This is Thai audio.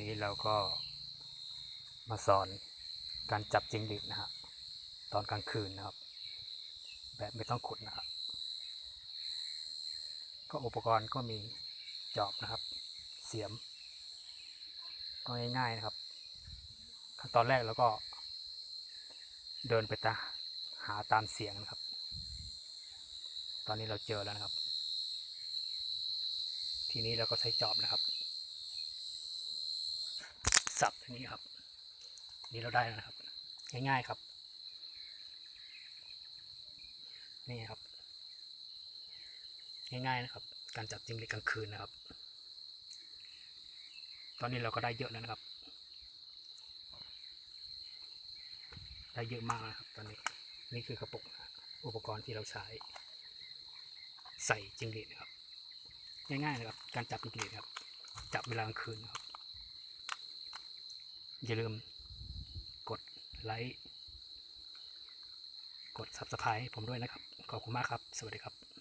นี้เราก็มาสอนการจับจิงหรีดนะฮะตอนกลางคืนนะครับ แบบไม่ต้องขุดนะครับ ก็อุปกรณ์ก็มีจอบนะครับ เสียม ก็ง่ายๆนะครับ ขั้นตอนแรกเราก็เดินไปตาหาตามเสียงนะครับ ตอนนี้เราเจอแล้วนะครับ ทีนี้เราก็ใช้จอบนะครับ สับทีนี้ครับ นี่เราได้แล้วนะครับ ง่ายๆครับ นี่ครับ ง่ายๆนะครับ การจับจริงหรีดกลางคืนนะครับ ตอนนี้เราก็ได้เยอะแล้วนะครับ ได้เยอะมากนะครับ ตอนนี้นี่คือกระปุกอุปกรณ์ที่เราใช้ ใส่จิงหรีดนะครับ ง่ายๆนะครับ การจับจิงหรีดครับ จับเวลากลางคืนนะครับ อย่าลืมกดไลค์ กด Subscribe ผมด้วยนะครับ ขอบคุณมากครับ สวัสดีครับ